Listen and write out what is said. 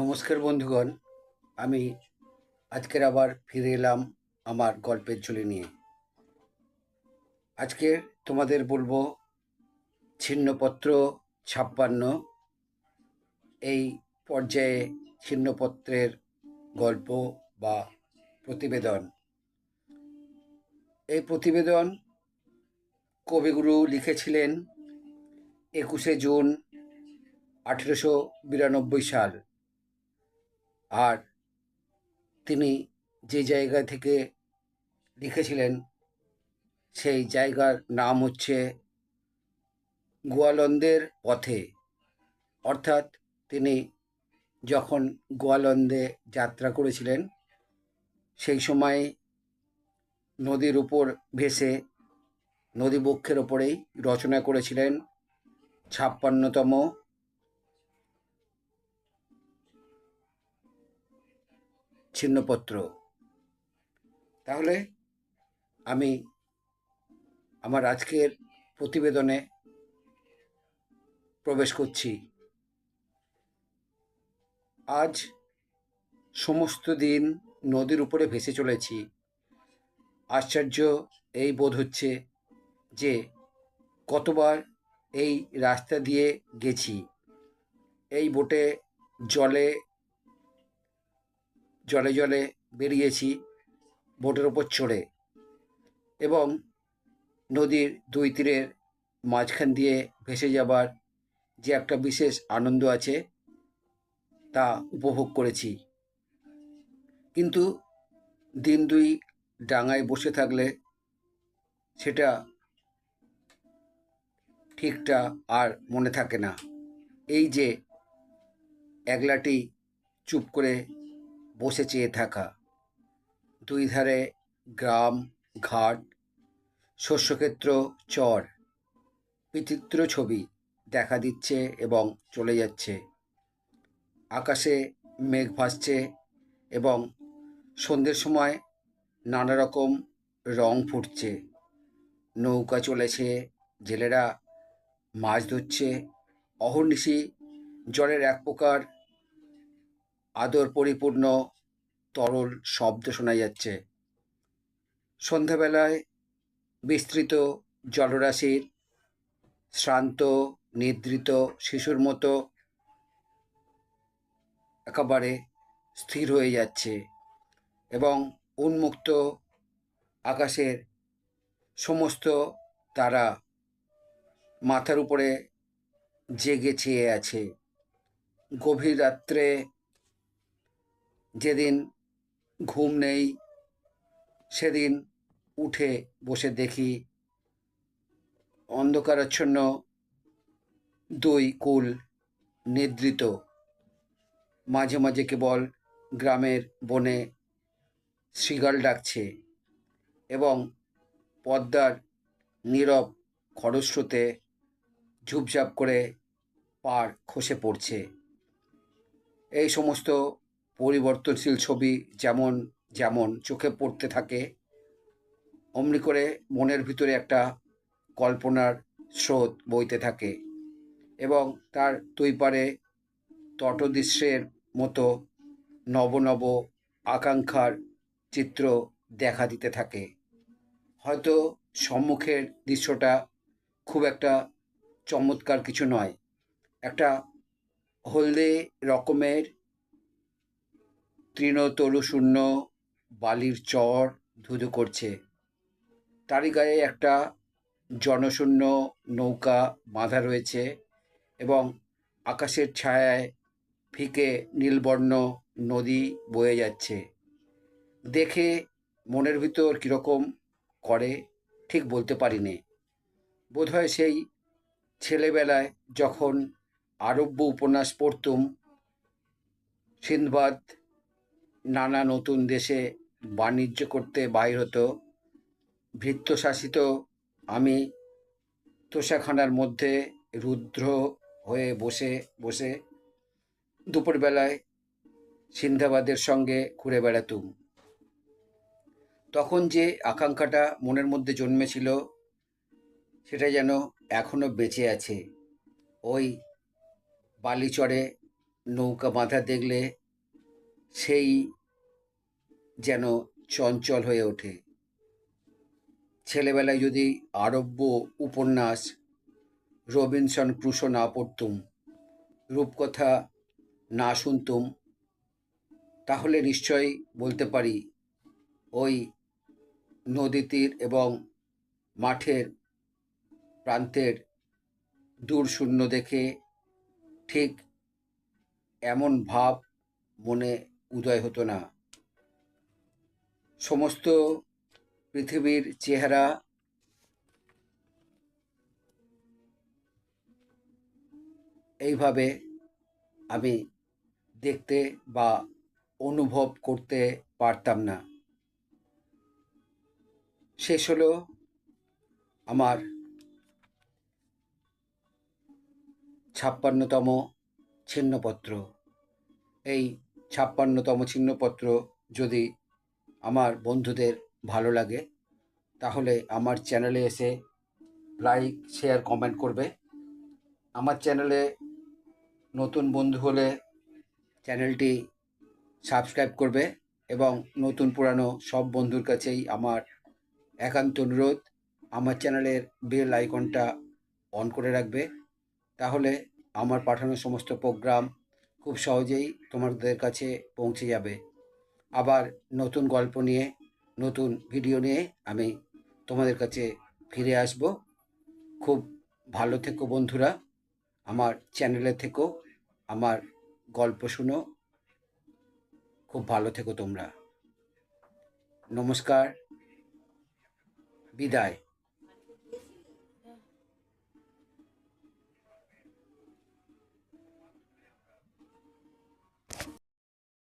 নমস্কার বন্ধুগণ, আমি আজকের আবার ফিরে এলাম আমার গল্পের ঝুলি নিয়ে। আজকে তোমাদের বলব ছিন্নপত্র ছাপ্পান্ন, এই পর্যায়ে ছিন্নপত্রের গল্প বা প্রতিবেদন। এই প্রতিবেদন কবিগুরু লিখেছিলেন একুশে জুন আঠেরোশো বিরানব্বই সাল। আর তিনি যে জায়গা থেকে লিখেছিলেন সেই জায়গার নাম হচ্ছে গোয়ালন্দের পথে। অর্থাৎ তিনি যখন গোয়ালন্দে যাত্রা করেছিলেন, সেই সময় নদীর উপর ভেসে নদীবক্ষের ওপরেই রচনা করেছিলেন ছাপ্পান্নতম ছিন্নপত্র। তাহলে আমি আমার আজকের প্রতিবেদনে প্রবেশ করছি। আজ সমস্ত দিন নদীর উপরে ভেসে চলেছি। আশ্চর্য এই বোধ হচ্ছে যে কতবার এই রাস্তা দিয়ে গেছি। এই বোটে জলে জলে জলে বেরিয়েছি বোটের ওপর চড়ে এবং নদীর দুই তীরের মাঝখান দিয়ে ভেসে যাবার যে একটা বিশেষ আনন্দ আছে, তা উপভোগ করেছি। কিন্তু দিন দুই ডাঙায় বসে থাকলে সেটা ঠিকটা আর মনে থাকে না। এই যে একলাটি চুপ করে বসে চেয়ে থাকা। দুই ধারে গ্রাম, ঘাট, শস্যক্ষেত্র, চর, বিচিত্র ছবি দেখা দিচ্ছে এবং চলে যাচ্ছে। আকাশে মেঘ ভাসছে এবং সন্ধ্যের সময় নানা রকম রং ফুটছে। নৌকা চলেছে, জেলেরা মাছ ধরছে, অহর্নিশি জলের এক প্রকার আদর পরিপূর্ণ, তরল শব্দ শোনা যাচ্ছে। সন্ধ্যাবেলায় বিস্তৃত জলরাশির শ্রান্ত, নিদ্রিত শিশুর মতো একেবারে স্থির হয়ে যাচ্ছে এবং উন্মুক্ত আকাশের সমস্ত তারা মাথার উপরে জেগে চেয়ে আছে। গভীর রাত্রে যেদিন ঘুম নেই, সেদিন উঠে বসে দেখি অন্ধকারাচ্ছন্ন দুই কুল নিদ্রিত। মাঝে মাঝে কেবল গ্রামের বনে শৃগাল ডাকছে এবং পদ্মার নীরব খরস্রোতে ঝুপঝাপ করে পার খসে পড়ছে। এই সমস্ত পরিবর্তনশীল ছবি যেমন যেমন চোখে পড়তে থাকে, অমনি করে মনের ভিতরে একটা কল্পনার স্রোত বইতে থাকে এবং তার দুই পারে তটদৃশ্যের মতো নব নব আকাঙ্ক্ষার চিত্র দেখা দিতে থাকে। হয়তো সম্মুখের দৃশ্যটা খুব একটা চমৎকার কিছু নয়, একটা হলদে রকমের তৃণতরুশূন্য বালির চর ধুধু করছে। তারই গায়ে একটা জনশূন্য নৌকা বাঁধা রয়েছে এবং আকাশের ছায়ায় ফিকে নীলবর্ণ নদী বয়ে যাচ্ছে। দেখে মনের ভিতর কীরকম করে, ঠিক বলতে পারি নে বোধহয় সেই ছেলেবেলায় যখন আরব্য উপন্যাস পড়তুম, সিন্ধবাদ নানা নতুন দেশে বাণিজ্য করতে বাইর হতো। ভৃত্যশাসিত আমি তোষাখানার মধ্যে রুদ্র হয়ে বসে বসে দুপুরবেলায় সিন্ধাবাদের সঙ্গে ঘুরে বেড়াতুম। তখন যে আকাঙ্ক্ষাটা মনের মধ্যে জন্মেছিল সেটা যেন এখনও বেঁচে আছে। ওই বালিচরে নৌকা বাঁধা দেখলে সেই যেন চঞ্চল হয়ে ওঠে। ছেলেবেলায় যদি আরব্য উপন্যাস রবিনসন ক্রুশো না পড়তুম, রূপকথা না শুনতুম, তাহলে নিশ্চয়ই বলতে পারি ওই নদী তীর এবং মাঠের প্রান্তের দূর শূন্য দেখে ঠিক এমন ভাব মনে উদয় হতো না। সমস্ত পৃথিবীর চেহারা এইভাবে আমি দেখতে বা অনুভব করতে পারতাম না। শেষ হলো আমার ছাপ্পান্নতম ছিন্নপত্র। এই ছাপ্পান্নতম ছিন্নপত্র যদি আমার বন্ধুদের ভালো লাগে, তাহলে আমার চ্যানেলে এসে লাইক শেয়ার কমেন্ট করবে। আমার চ্যানেলে নতুন বন্ধু হলে চ্যানেলটি সাবস্ক্রাইব করবে এবং নতুন পুরানো সব বন্ধুর কাছেই আমার একান্ত অনুরোধ, আমার চ্যানেলের বেল আইকনটা অন করে রাখবে। তাহলে আমার পাঠানো সমস্ত প্রোগ্রাম খুব সহজেই তোমাদের কাছে পৌঁছে যাবে। আবার নতুন গল্প নিয়ে, নতুন ভিডিও নিয়ে আমি তোমাদের কাছে ফিরে আসব। খুব ভালো থেকো বন্ধুরা, আমার চ্যানেলে থেকো, আমার গল্প শুনো। খুব ভালো থেকো তোমরা। নমস্কার, বিদায়।